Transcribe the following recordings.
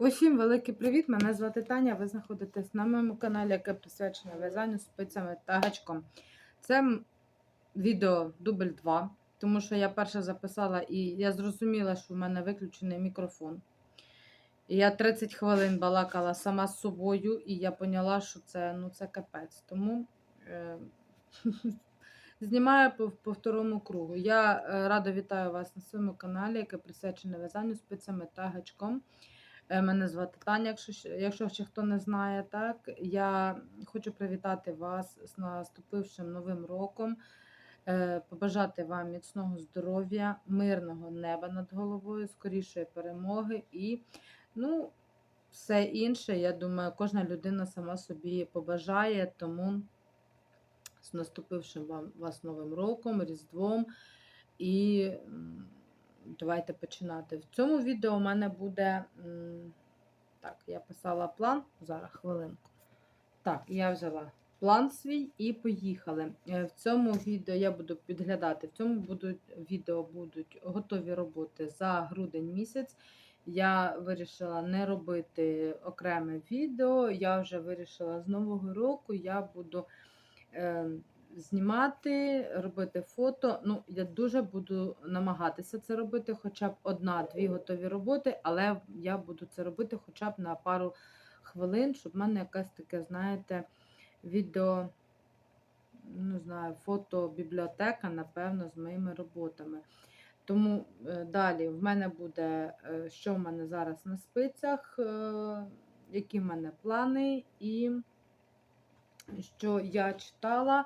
Усім великий привіт! Мене звати Таня. Ви знаходитесь на моєму каналі, яке присвячене в'язанню спицями та гачком. Це відео дубль 2, тому що я перше записала і я зрозуміла, що в мене виключений мікрофон. І я 30 хвилин балакала сама з собою, і я поняла, що це, ну, це капець. Тому е- знімаю по, по второму кругу. Я е, рада вітаю вас на своєму каналі, яке присвячене в'язанню спицями та гачком. Е, Мене звати Таня, якщо, якщо ще хто не знає, так я хочу привітати вас з наступившим новим роком, е, побажати вам міцного здоров'я, мирного неба над головою, скорішої перемоги і ну, все інше, я думаю, кожна людина сама собі побажає, тому з наступившим вам вас новим роком, Різдвом. І давайте починати. В цьому відео у мене буде. Так, я писала план. Зараз хвилинку. Так, я взяла план свій і поїхали. Е, В цьому відео я буду підглядати. В цьому будуть відео будуть готові роботи за грудень місяць. Я вирішила не робити окреме відео. Я вже вирішила з нового року я буду е, знімати, робити фото. Ну, я дуже буду намагатися це робити, хоча б одна-дві готові роботи, але я буду це робити хоча б на пару хвилин, щоб в мене якась таке, знаєте, відео, не знаю, фото-бібліотека, напевно, з моїми роботами. Тому е, далі в мене буде, е, що в мене зараз на спицях, е, які в мене плани, і що я читала,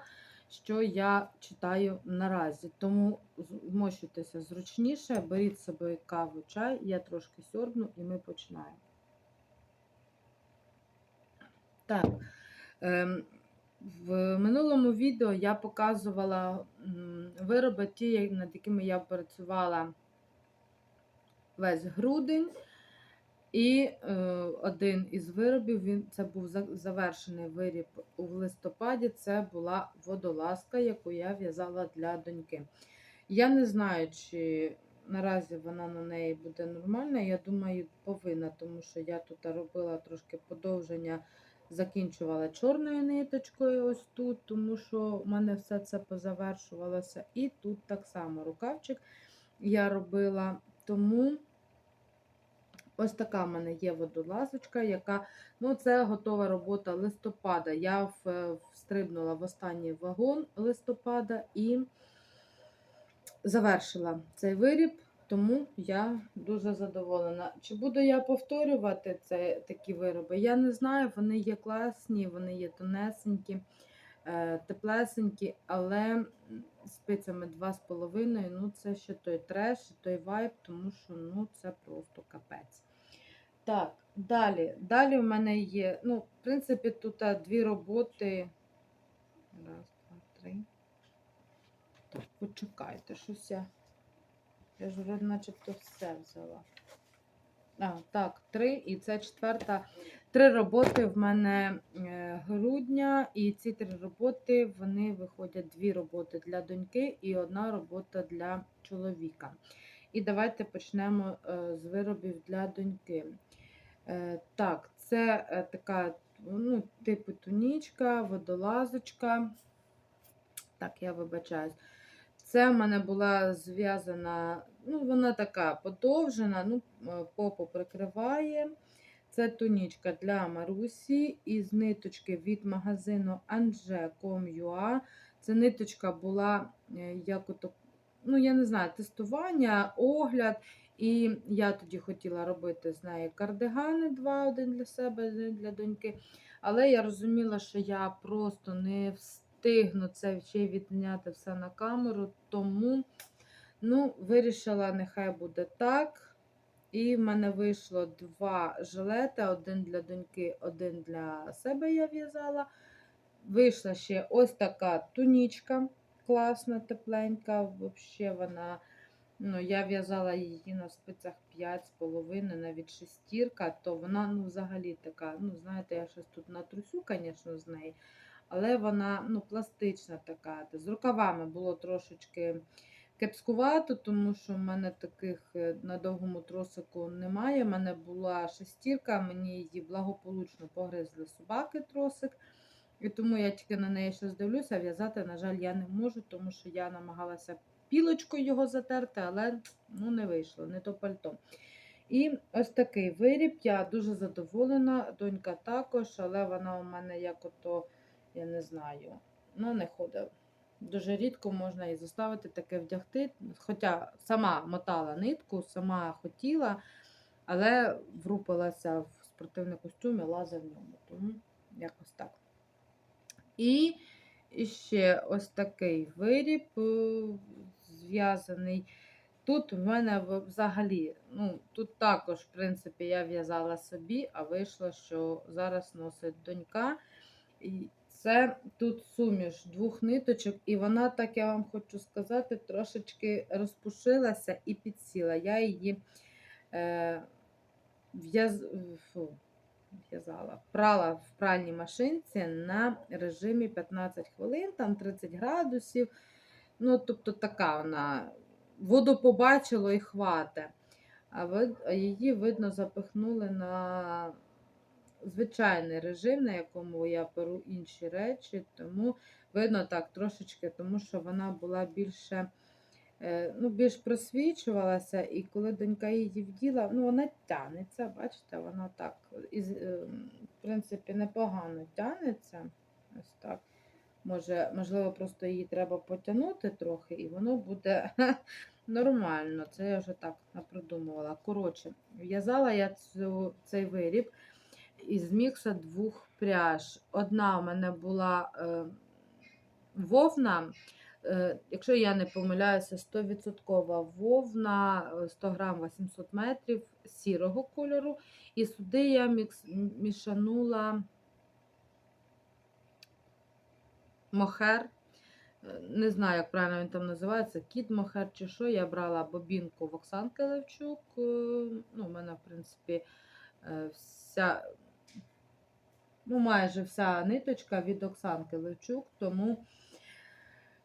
що я читаю наразі. Тому вмощуйтеся зручніше, беріть з собою каву, чай, я трошки сьорбну і ми починаємо. Так. Ем, в минулому відео я показувала вироби, ті, над якими я працювала весь грудень. І е, один із виробів, він, це був завершений виріб у листопаді, це була водолазка, яку я в'язала для доньки. Я не знаю, чи наразі вона на неї буде нормальна. Я думаю, повинна, тому що я тут робила трошки подовження, закінчувала чорною ниточкою ось тут, тому що в мене все це позавершувалося. І тут так само рукавчик я робила. Тому. Ось така в мене є водолазочка, яка, ну, це готова робота листопада. Я е, встрибнула в останній вагон листопада і завершила цей виріб, тому я дуже задоволена. Чи буду я повторювати це, такі вироби? Я не знаю, вони є класні, вони є тонесенькі, теплесенькі, але спицями 2,5, ну це ще той треш, той вайб, тому що ну, це просто капець. Так, далі. Далі в мене є, ну, в принципі, тут дві роботи. Раз, два, три. Так, почекайте, щось я. Я ж начебто все взяла. А, так, три, і це четверта. Три роботи в мене е, грудня, і ці три роботи вони виходять дві роботи для доньки і одна робота для чоловіка. І давайте почнемо е, з виробів для доньки. Е, Так, це така, ну, типу тунічка, водолазочка. Так, я вибачаюсь. Це в мене була зв'язана, ну, вона така подовжена, ну, е, попу прикриває. Це тунічка для Марусі із ниточки від магазину Ange.com.ua. Це ниточка була е, як ото, ну, я не знаю, тестування, огляд. І я тоді хотіла робити з неї кардигани, два, один для себе, один для доньки. Але я розуміла, що я просто не встигну це ще й відняти все на камеру, тому ну, вирішила, нехай буде так. І в мене вийшло два жилети: один для доньки, один для себе я в'язала. Вийшла ще ось така тунічка, класна, тепленька. Взагалі вона. Ну, я в'язала її на спицях 5,5, навіть шестірка, то вона ну, взагалі така, ну, знаєте, я щось тут натрусю, звісно, з неї, але вона ну, пластична така. З рукавами було трошечки кепскувато, тому що в мене таких е, на довгому тросику немає. У мене була шестірка, мені її благополучно погризли собаки тросик. І тому я тільки на неї щось дивлюся, в'язати, на жаль, я не можу, тому що я намагалася пілочкою його затерти, але ну, не вийшло, не то пальто. І ось такий виріб. Я дуже задоволена. Донька також, але вона у мене як ото, я не знаю, ну не ходить. Дуже рідко можна і заставити таке вдягти. Хоча сама мотала нитку, сама хотіла, але врупилася в спортивний костюм і лаза в ньому. Тому якось так. І ще ось такий виріб е, зв'язаний. Тут в мене взагалі, ну, тут також, в принципі, я в'язала собі, а вийшло, що зараз носить донька. Це тут суміш двох ниточок, і вона, так я вам хочу сказати, трошечки розпушилася і підсіла. Я її е, в'язала, прала в пральній машинці на режимі 15 хвилин, там 30 градусів. Ну, тобто така вона воду побачило і хвате. А її, видно, запихнули на звичайний режим, на якому я беру інші речі. Тому видно так трошечки, тому що вона була більше. е, Ну, більш просвічувалася, і коли донька її вділа, ну вона тянеться, бачите, вона так, із, е, в принципі, непогано тянеться. Ось так. Може, можливо, просто її треба потягнути трохи, і воно буде нормально. Це я вже так напродумувала. Коротше, в'язала я цю, цей виріб із мікса двох пряж. Одна у мене була е, вовна. Е, Якщо я не помиляюся, 100% вовна, е, 100 грам 800 метрів сірого кольору. І сюди я мікс, мішанула мохер. Е, Не знаю, як правильно він там називається, кіт мохер чи що. Я брала бобінку в Оксанки Левчук. е, Ну, у мене, в принципі, е, вся, ну, майже вся ниточка від Оксанки Левчук, тому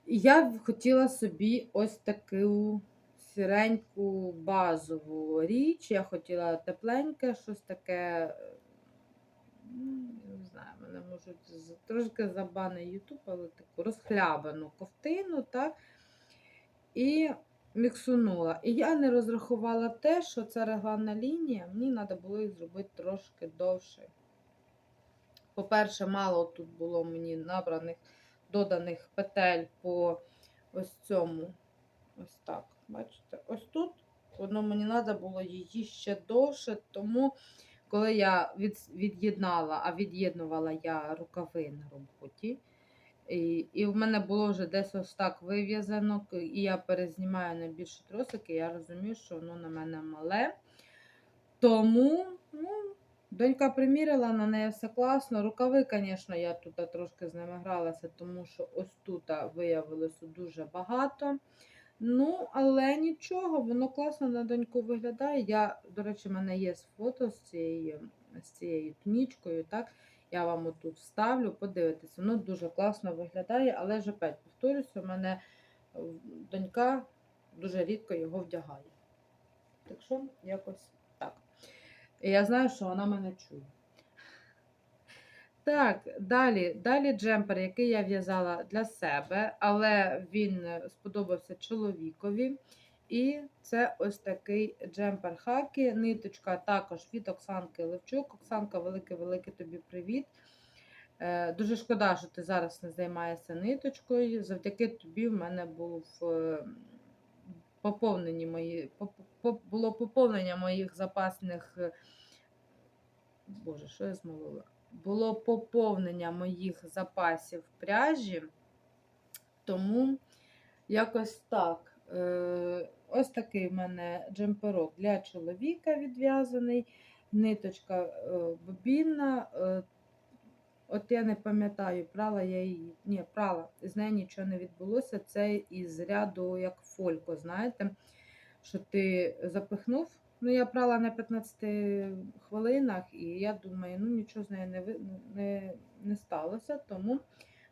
я б хотіла собі ось таку сіреньку базову річ. Я хотіла тепленьке, щось таке. Не знаю, мене можуть трошки забане Ютуб, але таку розхлябану ковтину, так? І міксунула. І я не розрахувала те, що це регланна лінія, мені треба було їх зробити трошки довше. По-перше, мало тут було мені набраних доданих петель по ось цьому. Ось так. Бачите? Ось тут воно мені треба було її ще довше, тому коли я від, від'єднала, а від'єднувала я рукави на роботі. І, і в мене було вже десь ось так вив'язано, і я перезнімаю на більші тросики, я розумію, що воно на мене мале. Тому, ну, донька приміряла, на неї все класно. Рукави, звісно, я тут трошки з ними гралася, тому що ось тут виявилося дуже багато. Ну, але нічого, воно класно на доньку виглядає. Я, до речі, в мене є фото з цією, з цією тунічкою, так? Я вам отут вставлю, подивитися. Воно дуже класно виглядає, але ж опять повторюся, у мене е, донька дуже рідко його вдягає. Так що, якось. І я знаю, що вона мене чує. Так, далі, далі джемпер, який я в'язала для себе, але він сподобався чоловікові. І це ось такий джемпер хакі. Ниточка також від Оксанки Левчук. Оксанка, великий-великий тобі привіт. Е, Дуже шкода, що ти зараз не займаєшся ниточкою. Завдяки тобі в мене був е, поповнені мої, було поповнення моїх запасних. е, Боже, що я змовила? Було поповнення моїх запасів пряжі, тому якось так. Е, ось такий в мене джемперок для чоловіка відв'язаний, ниточка е, бобінна. От я не пам'ятаю, прала я її. Ні, прала, з нею нічого не відбулося. Це із ряду як фолько, знаєте, що ти запихнув. Ну, я прала на 15 хвилинах, і я думаю, ну нічого з нею не, не, не сталося, тому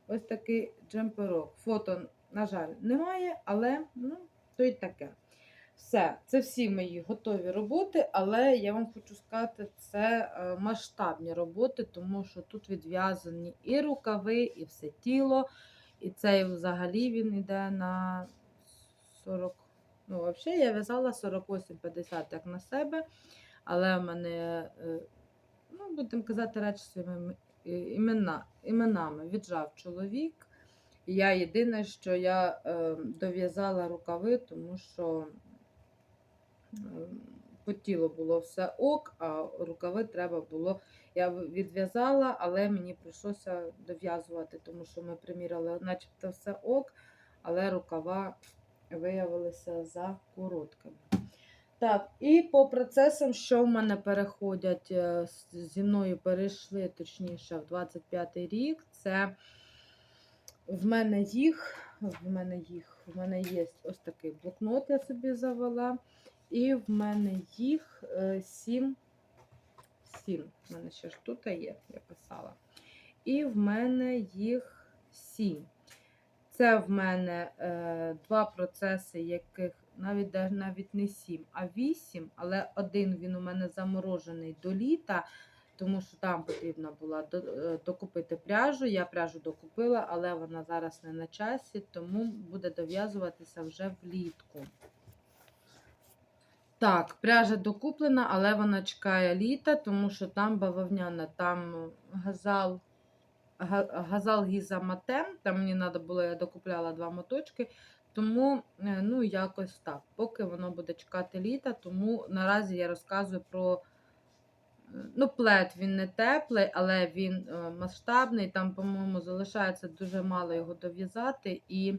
ось такий джемперок. Фото, на жаль, немає, але ну, то й таке. Все, це всі мої готові роботи, але я вам хочу сказати, це е, масштабні роботи, тому що тут відв'язані і рукави, і все тіло. І цей взагалі він йде на 40. Ну, взагалі я в'язала 48-50 як на себе, але в мене, е, ну, будемо казати речі своїми імена, іменами віджав чоловік. Я єдине, що я е, дов'язала рукави, тому що по тілу було все ок, а рукави треба було. Я відв'язала, але мені прийшлося дов'язувати, тому що ми приміряли, начебто все ок, але рукава виявилися за короткими. Так, і по процесам, що в мене переходять, е, зі мною перейшли, точніше, в 25-й рік, це в мене їх, в мене їх, в мене є ось такий блокнот, я собі завела. І в мене їх е, сім. Сім. В мене ще ж тут є, я писала. І в мене їх сім. Це в мене е, два процеси, яких навіть навіть не сім, а вісім. Але один він у мене заморожений до літа, тому що там потрібно було е, докупити пряжу. Я пряжу докупила, але вона зараз не на часі, тому буде дов'язуватися вже влітку. Так, пряжа докуплена, але вона чекає літа, тому що там бавовняна, там газал, газал Гіза Матем, там мені треба було, я докупляла два моточки. Тому, е, ну, якось так. Поки воно буде чекати літа, тому наразі я розказую про. е, Ну, плед він не теплий, але він е, масштабний. Там, по-моєму, залишається дуже мало його дов'язати. І,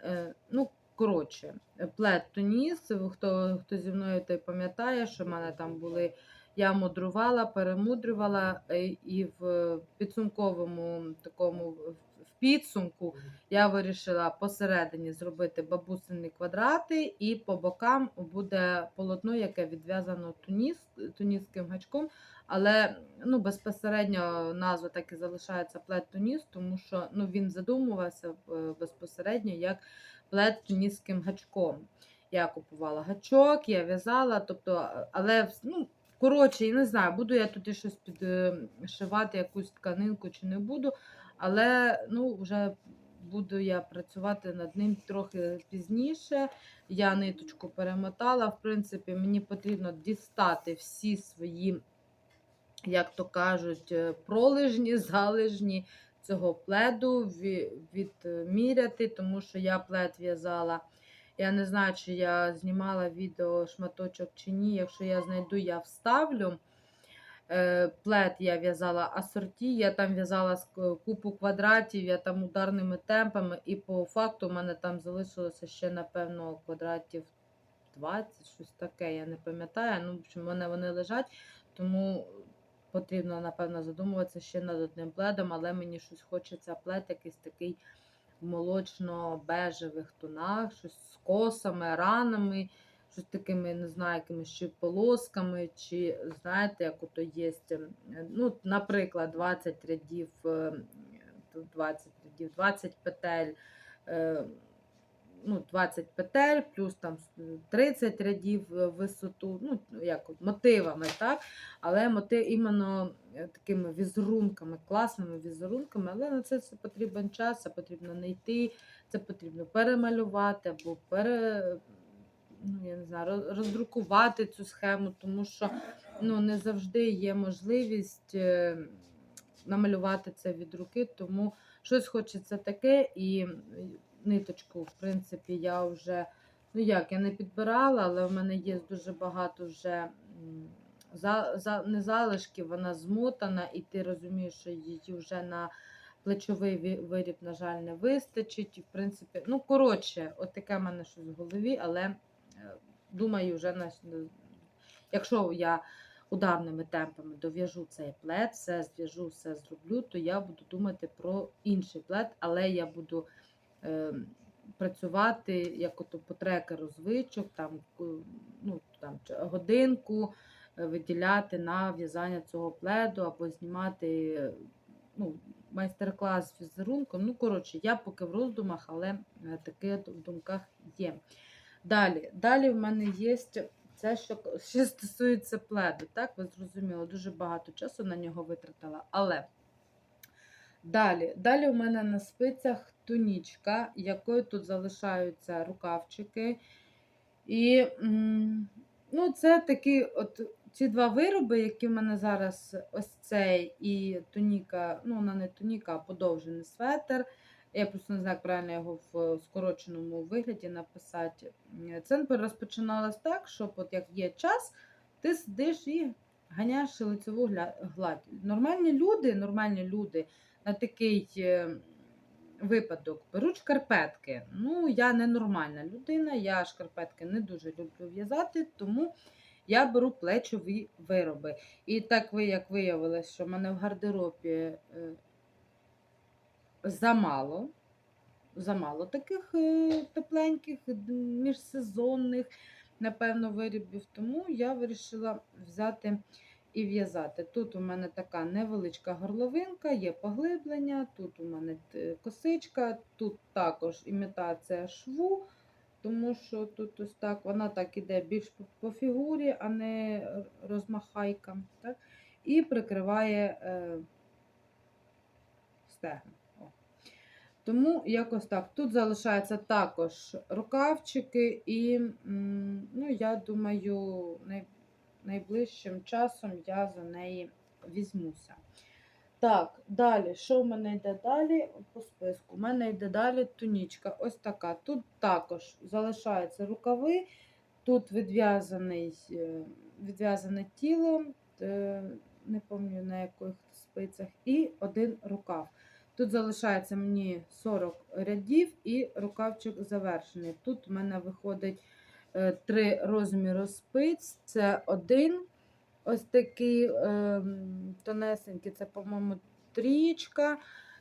е, ну, коротше, плед Туніс. Хто, хто зі мною той пам'ятає, що в мене там були. Я мудрувала, перемудрювала, е, і в підсумковому такому в- в підсумку я вирішила посередині зробити бабусині квадрати, і по бокам буде полотно, яке відв'язано туніс, туніським гачком. Але ну, безпосередньо назва так і залишається плед туніс, тому що ну, він задумувався е, безпосередньо як плед туніським гачком. Я купувала гачок, я в'язала, тобто, але ну, коротше, я не знаю, буду я туди щось підшивати, якусь тканинку чи не буду. Але ну, вже буду я працювати над ним трохи пізніше. Я ниточку перемотала. В принципі, мені потрібно дістати всі свої, як то кажуть, пролежні, залежні цього пледу, відміряти, тому що я плед в'язала. Я не знаю, чи я знімала відео шматочок чи ні. Якщо я знайду, я вставлю. Е, Плед я в'язала асорті, я там в'язала купу квадратів, я там ударними темпами, і по факту в мене там залишилося ще, напевно, квадратів 20, щось таке, я не пам'ятаю. Ну, в общем, в мене вони лежать, тому потрібно, напевно, задумуватися ще над одним пледом, але мені щось хочеться плед якийсь такий в молочно-бежевих тонах, щось з косами, ранами щось такими, не знаю, якимись чи полосками, чи знаєте, як ото є. Ну, наприклад, 20 рядів, е, 20 рядів, 20 петель. Ну, 20 петель, плюс там 30 рядів е, висоту, ну, як мотивами, так? Але мотив іменно е, такими візерунками, класними візерунками, але на це все потрібен час, це потрібно знайти, це потрібно перемалювати або пере, ну, я не знаю, роздрукувати цю схему, тому що ну, не завжди є можливість е, намалювати це від руки, тому щось хочеться таке, і ниточку, в принципі, я вже, ну як, я не підбирала, але в мене є дуже багато вже. За, за, не залишків, вона змотана, і ти розумієш, що її вже на плечовий виріб, на жаль, не вистачить. І, в принципі, ну, коротше, от таке в мене щось в голові, але е, думаю, вже на, якщо я ударними темпами дов'яжу цей плед, все зв'яжу, все зроблю, то я буду думати про інший плед, але я буду працювати як ото по трекеру звичок, там, ну, там, годинку е, виділяти на в'язання цього пледу або знімати ну, майстер-клас з візерунком. Ну, коротше, я поки в роздумах, але е, таке в думках є. Далі, далі в мене є це, що, що стосується пледу. Так, ви зрозуміли, дуже багато часу на нього витратила. Але далі, далі у мене на спицях тунічка, якою тут залишаються рукавчики. І ну, це такі от ці два вироби, які в мене зараз ось цей і туніка, ну, вона не туніка, а подовжений светр. Я просто не знаю, як правильно його в скороченому вигляді написати. Це розпочиналось так, що от як є час, ти сидиш і ганяєш лицеву гладь. Нормальні люди, нормальні люди на такий е, випадок беруть шкарпетки. Ну, я не нормальна людина, я шкарпетки не дуже люблю в'язати, тому я беру плечові вироби. І так ви, як виявилось, що в мене в гардеробі е, замало. Замало таких е, тепленьких, міжсезонних, напевно, виробів. Тому я вирішила взяти і в'язати. Тут у мене така невеличка горловинка, є поглиблення, тут у мене косичка, тут також імітація шву, тому що тут ось так, вона так іде більш по- фігурі, а не розмахайка. Так? І прикриває е, стегна. Тому якось так. Тут залишаються також рукавчики, і ну, я думаю, найближчим часом я за неї візьмуся. Так, далі, що в мене йде далі по списку? У мене йде далі тунічка. Ось така. Тут також залишаються рукави, тут відв'язаний, е, відв'язане тіло, е, не пам'ятаю на яких спицях, і один рукав. Тут залишається мені 40 рядів і рукавчик завершений. Тут в мене виходить три розміри спиць. Це один ось такий ем, тонесенький, це, по-моєму, трієчка.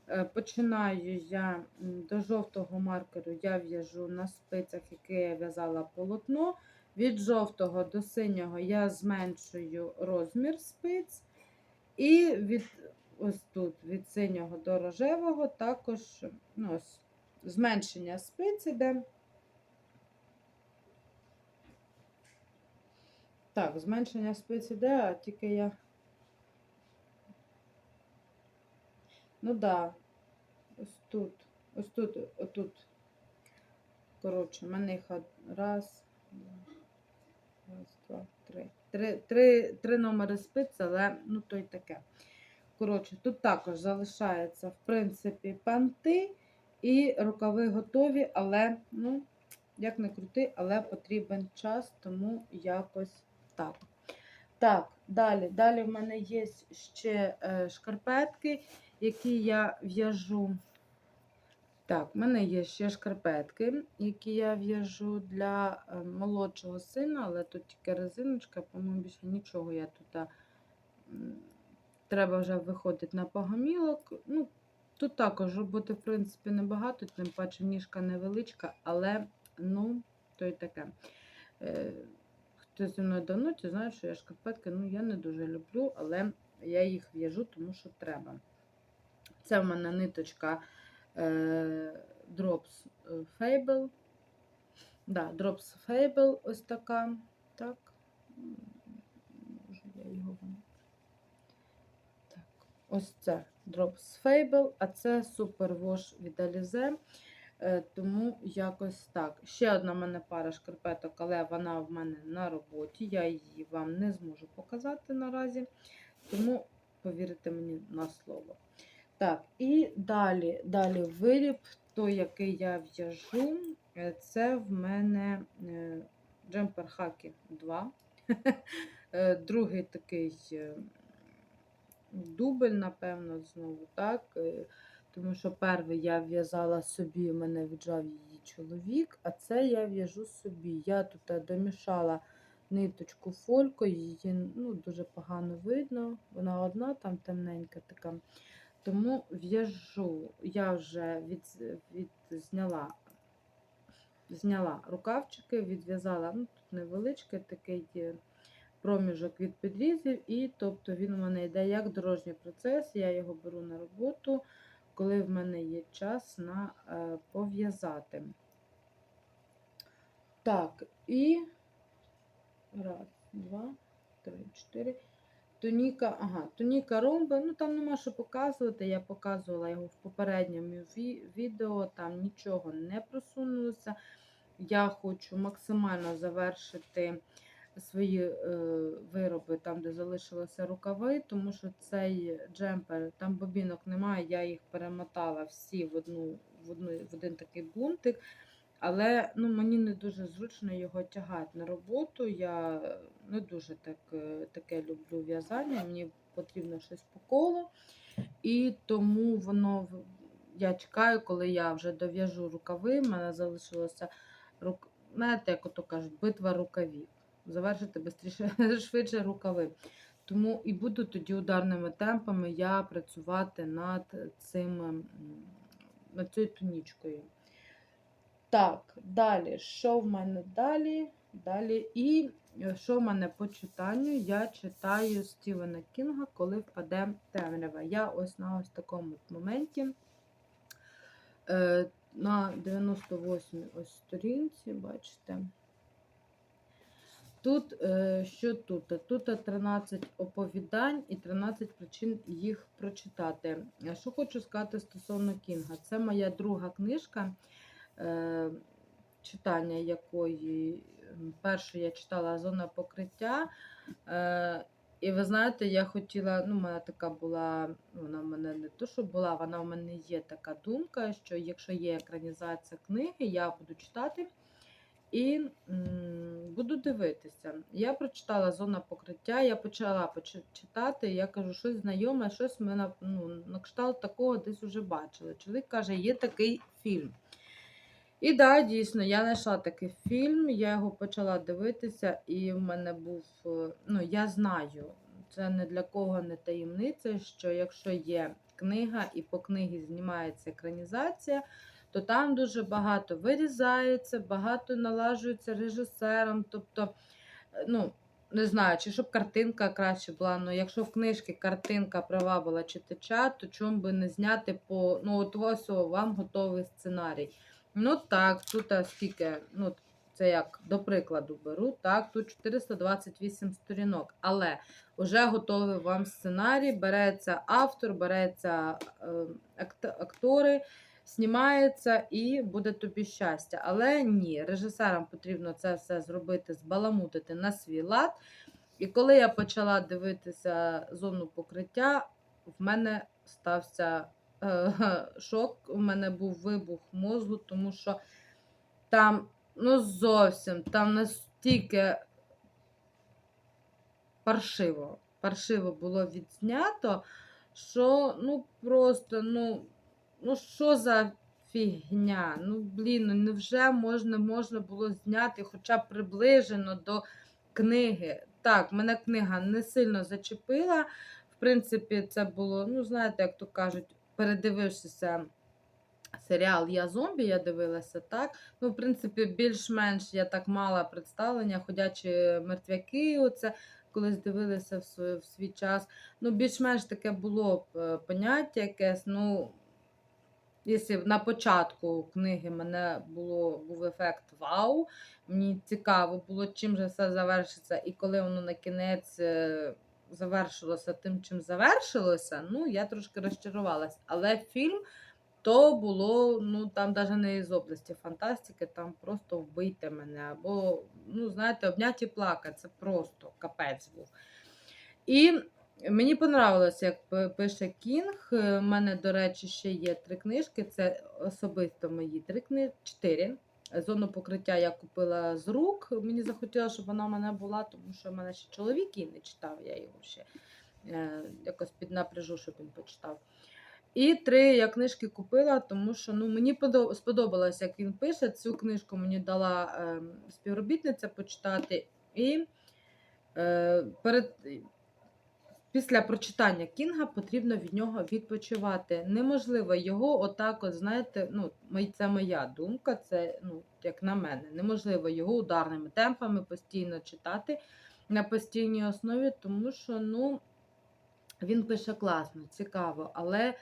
Е, Починаю я до жовтого маркеру, я в'яжу на спицях, які я в'язала полотно. Від жовтого до синього я зменшую розмір спиць. І від ось тут від синього до рожевого також ну, ось, зменшення спиць іде. Так, зменшення спиць іде, а тільки я. Ну так, да, ось тут, ось тут, отут. Коротше, мене раз, раз, два, три. Три, три, три номери спиць, але ну то й таке. Коротше, тут також залишається, в принципі, панти і рукави готові, але, ну, як не крути, але потрібен час, тому якось так. Так, далі. Далі в мене є ще е, шкарпетки, які я в'яжу. Так, в мене є ще шкарпетки, які я в'яжу для е, молодшого сина, але тут тільки резиночка, по-моєму, більше нічого я тут. Треба вже виходити на погомілок. Ну, тут також роботи, в принципі, небагато, тим паче ніжка невеличка, але ну, то й таке. Е, Хто зі мною давно, ті знає, що я шкарпетки ну, я не дуже люблю, але я їх в'яжу, тому що треба. Це в мене ниточка е, Drops Fable. Да, Drops Fable ось така. Так. Може, я його. Так, ось це Drops Fable, а це Super Wash від Alize. Е, Тому якось так. Ще одна в мене пара шкарпеток, але вона в мене на роботі. Я її вам не зможу показати наразі. Тому повірте мені на слово. Так, і далі, далі виріб, той, який я в'яжу, е, це в мене е, джемпер Хакі 2. Е, Другий такий дубль, напевно, знову так. Е, Тому що перший я в'язала собі, мене віджав її чоловік, а це я в'яжу собі. Я тут е, домішала ниточку фолькою, її ну, дуже погано видно. Вона одна, там темненька така. Тому в'яжу, я вже від, від, зняла, зняла рукавчики, відв'язала, ну, тут невеличкий такий проміжок від підрізів, і тобто він у мене йде як дорожній процес, я його беру на роботу, коли в мене є час на е, пов'язати. Так, і раз, два, три, чотири. Тоніка, ага, Тоніка Ромбе, ну там нема що показувати. Я показувала його в попередньому ві- відео, там нічого не просунулося. Я хочу максимально завершити свої е, вироби там, де залишилися рукави, тому що цей джемпер, там бобінок немає, я їх перемотала всі в, одну, в, одну, в один такий бунтик. Але ну, мені не дуже зручно його тягати на роботу. Я не дуже так, е, таке люблю в'язання, мені потрібно щось по колу. І тому воно я чекаю, коли я вже дов'яжу рукави. в мене залишилося рук... знаєте, як ото кажуть, битва рукавів. Завершити швидше, швидше рукави. Тому і буду тоді ударними темпами я працювати над цим над цією тунічкою. Так, далі. Що в мене далі? Далі. І е, що в мене по читанню? Я читаю Стівена Кінга, коли впаде темрява. Я ось на ось такому моменті. Е, на 98 ось сторінці, бачите. Тут, е, що тут? Тут 13 оповідань і 13 причин їх прочитати. Що хочу сказати стосовно Кінга. Це моя друга книжка, е, читання якої першу я читала Зона покриття. Е, І ви знаєте, я хотіла, ну, мене така була, вона в мене не то, що була, вона в мене є така думка, що якщо є екранізація книги, я буду читати і буду дивитися. Я прочитала зона покриття, я почала читати, я кажу, щось знайоме, щось ми на, ну, на кшталт такого десь вже бачили. Чоловік каже, є такий фільм. І да, дійсно, я знайшла такий фільм, я його почала дивитися, і в мене був, е, ну, я знаю, це не для кого не таємниця, що якщо є книга і по книгі знімається екранізація, то там дуже багато вирізається, багато налажується режисером. Тобто, е, ну, не знаю, чи щоб картинка краще була. Ну, якщо в книжці картинка права була читача, то чому би не зняти по ну, от ось вам готовий сценарій. Ну так, тут скільки, ну, це як до прикладу беру, так, тут 428 сторінок, але вже готовий вам сценарій, береться автор, береться е, актори, знімається і буде тобі щастя. Але ні, режисерам потрібно це все зробити, збаламутити на свій лад. І коли я почала дивитися зону покриття, в мене стався е, шок, у мене був вибух мозку, тому що там ну зовсім там настільки паршиво, паршиво було відзнято, що ну просто, ну, ну що за фігня? Ну, блін, ну невже можна, можна було зняти хоча б приближено до книги? Так, мене книга не сильно зачепила. В принципі, це було, ну, знаєте, як то кажуть, передивившися серіал Я зомбі, я дивилася так. Ну, в принципі, більш-менш я так мала представлення, ходячі мертвяки, оце колись дивилися в свій, час. Ну, більш-менш таке було е, поняття якесь. Ну, якщо на початку книги мене було, був ефект вау, мені цікаво було, чим же все завершиться, і коли воно на кінець. е, Завершилося тим, чим завершилося, ну я трошки розчарувалась. Але фільм то було, ну там навіть не з області фантастики, там просто вбийте мене. Або, ну, знаєте, обняті плакати, це просто капець був. І мені понравилося, як пише Кінг. У мене, до речі, ще є три книжки. Це особисто мої три книжки, чотири. Зону покриття я купила з рук. Мені захотілося, щоб вона в мене була, тому що в мене ще чоловік її не читав, я його ще е, якось піднапряжу, щоб він почитав. І три я книжки купила, тому що ну, мені сподобалось, як він пише. Цю книжку мені дала е, співробітниця почитати. І е, перед, після прочитання Кінга потрібно від нього відпочивати. Неможливо його отак, от, знаєте, ну, це моя думка, це ну, як на мене. Неможливо його ударними темпами постійно читати на постійній основі, тому що ну, він пише класно, цікаво, але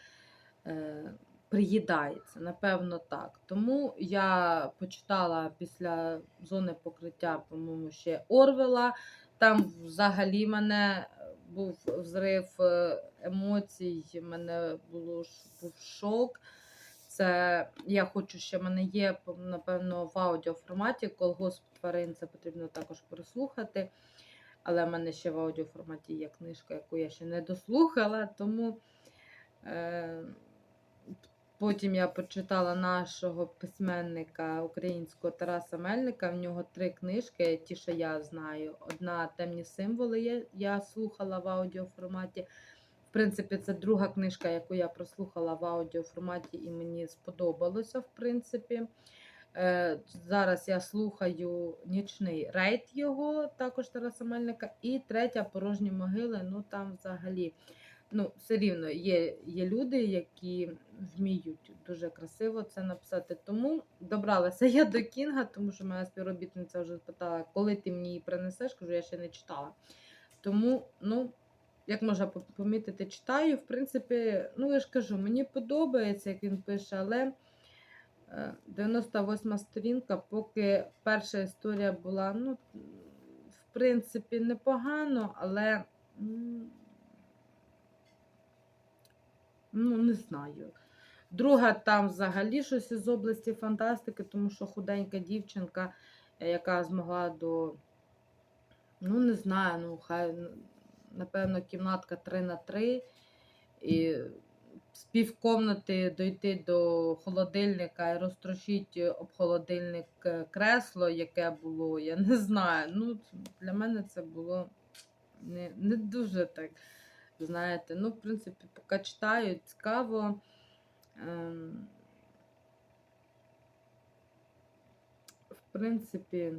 е, приїдається, напевно, так. Тому я почитала після зони покриття, по-моєму, ще Орвела. Там взагалі мене був взрив е, емоцій, в мене було був шок. Це я хочу ще в мене є, напевно, в аудіоформаті колгосп тварин, це потрібно також прослухати. Але в мене ще в аудіоформаті є книжка, яку я ще не дослухала, тому е, потім я почитала нашого письменника українського Тараса Мельника. В нього три книжки, ті, що я знаю. Одна темні символи я, я слухала в аудіоформаті. В принципі, це друга книжка, яку я прослухала в аудіоформаті, і мені сподобалося, в принципі. Е, зараз я слухаю нічний рейд його, також Тараса Мельника. І третя порожні могили. Ну там взагалі ну, все рівно є, є люди, які вміють дуже красиво це написати. Тому добралася я до Кінга, тому що моя співробітниця вже спитала, коли ти мені її принесеш, кажу, я ще не читала. Тому, ну, як можна помітити, читаю. В принципі, ну я ж кажу, мені подобається, як він пише, але. Е, 98 сторінка, поки перша історія була, ну, в принципі, непогано, але ну, не знаю. Друга там взагалі щось із області фантастики, тому що худенька дівчинка, е, яка змогла до, ну, не знаю, ну, хай, напевно, кімнатка 3 на 3 і з півкомнати дойти до холодильника і розтрощити об холодильник е, кресло, яке було, я не знаю. Ну, для мене це було не, не дуже так, знаєте. Ну, в принципі, поки читаю, цікаво. Ем, в принципі,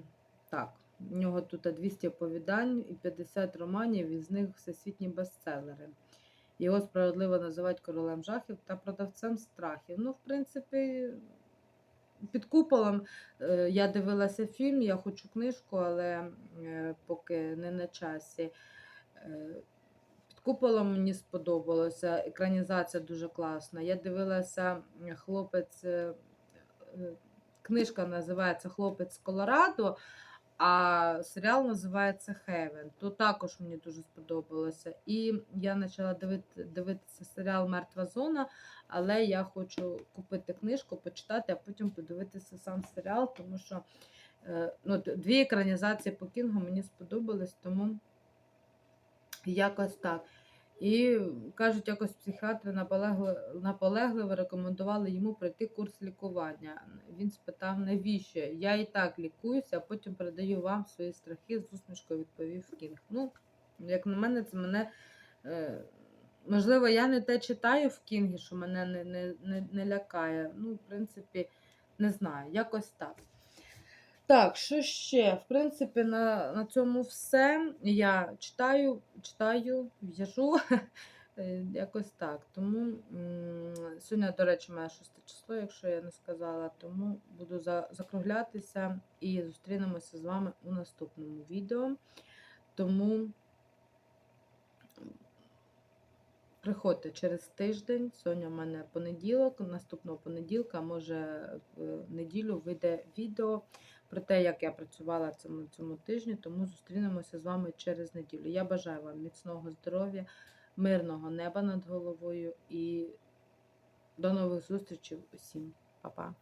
так. У нього тут 200 оповідань і 50 романів, із них всесвітні бестселери. Його справедливо називають королем жахів та продавцем страхів. Ну, в принципі, під куполом е, я дивилася фільм, я хочу книжку, але е, поки не на часі. Куполом мені сподобалося. Екранізація дуже класна. Я дивилася хлопець, е, е, книжка називається Хлопець з Колорадо, а серіал називається Heaven. То також мені дуже сподобалося. І я почала дивити, дивитися серіал Мертва зона, але я хочу купити книжку, почитати, а потім подивитися сам серіал, тому що е, ну, дві екранізації по Кінгу мені сподобались, тому якось так. І кажуть, якось психіатри наполегли- наполегливо рекомендували йому пройти курс лікування. Він спитав, навіщо? Я і так лікуюся, а потім передаю вам свої страхи з усмішкою, відповів Кінг. Ну, як на мене, це мене. Е, можливо, я не те читаю в Кінгі, що мене не, не, не, не лякає. Ну, в принципі, не знаю, якось так. Так, що ще? В принципі, на, на цьому все. Я читаю, читаю, в'яжу. Е, Якось так. Тому сьогодні, до речі, має шосте число, якщо я не сказала. Тому буду за, закруглятися і зустрінемося з вами у наступному відео. Тому приходьте через тиждень. Сьогодні в мене понеділок, наступного понеділка, може в неділю вийде відео про те, як я працювала цьому, цьому тижні. Тому зустрінемося з вами через неділю. Я бажаю вам міцного здоров'я, мирного неба над головою і до нових зустрічей усім. Па-па.